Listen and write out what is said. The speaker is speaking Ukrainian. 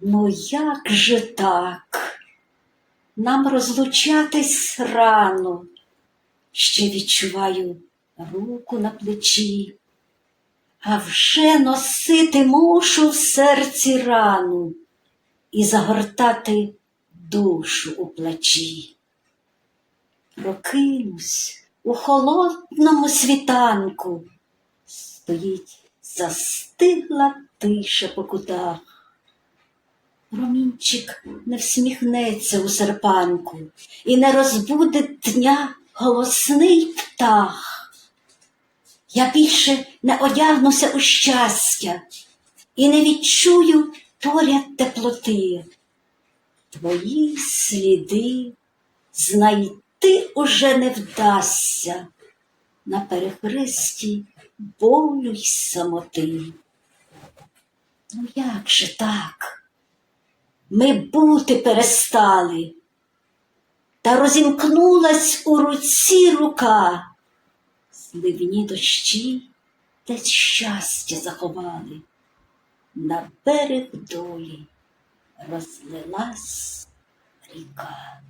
Ну як же так? Нам розлучатись рано. Ще відчуваю руку на плечі, а вже носити мушу в серці рану і загортати душу у плачі. Прокинусь у холодному світанку, стоїть застигла тиша по кутах. Промінчик не всміхнеться у серпанку і не розбудить дня голосний птах. Я більше не одягнуся у щастя і не відчую поряд теплоти. Твої сліди знайти уже не вдасться на перехресті болю й самоти. Ну як же так? Ми бути перестали, та розімкнулась у руці рука. Сливні дощі десь щастя заховали, на берег долі розлилась ріка.